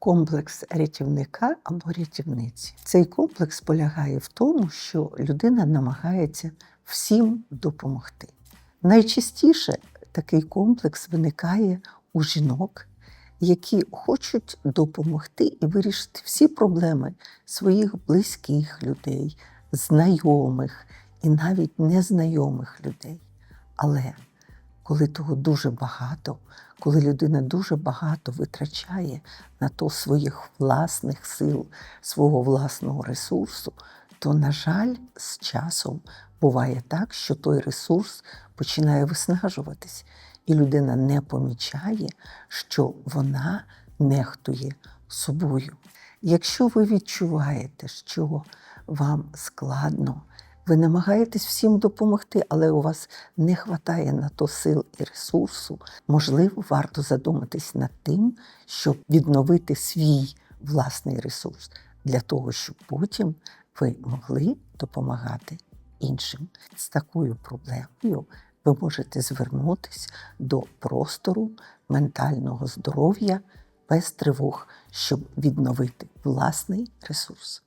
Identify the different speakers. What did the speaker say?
Speaker 1: комплекс рятівника або рятівниці. Цей комплекс полягає в тому, що людина намагається всім допомогти. Найчастіше такий комплекс виникає у жінок, які хочуть допомогти і вирішити всі проблеми своїх близьких людей, знайомих і навіть незнайомих людей. Але коли того дуже багато, коли людина дуже багато витрачає на то своїх власних сил, свого власного ресурсу, то, на жаль, з часом буває так, що той ресурс починає виснажуватись, і людина не помічає, що вона нехтує собою. Якщо ви відчуваєте, що вам складно, ви намагаєтесь всім допомогти, але у вас не вистачає на то сил і ресурсу, можливо, варто задуматись над тим, щоб відновити свій власний ресурс для того, щоб потім ви могли допомагати іншим. З такою проблемою ви можете звернутися до простору ментального здоров'я без тривог, щоб відновити власний ресурс.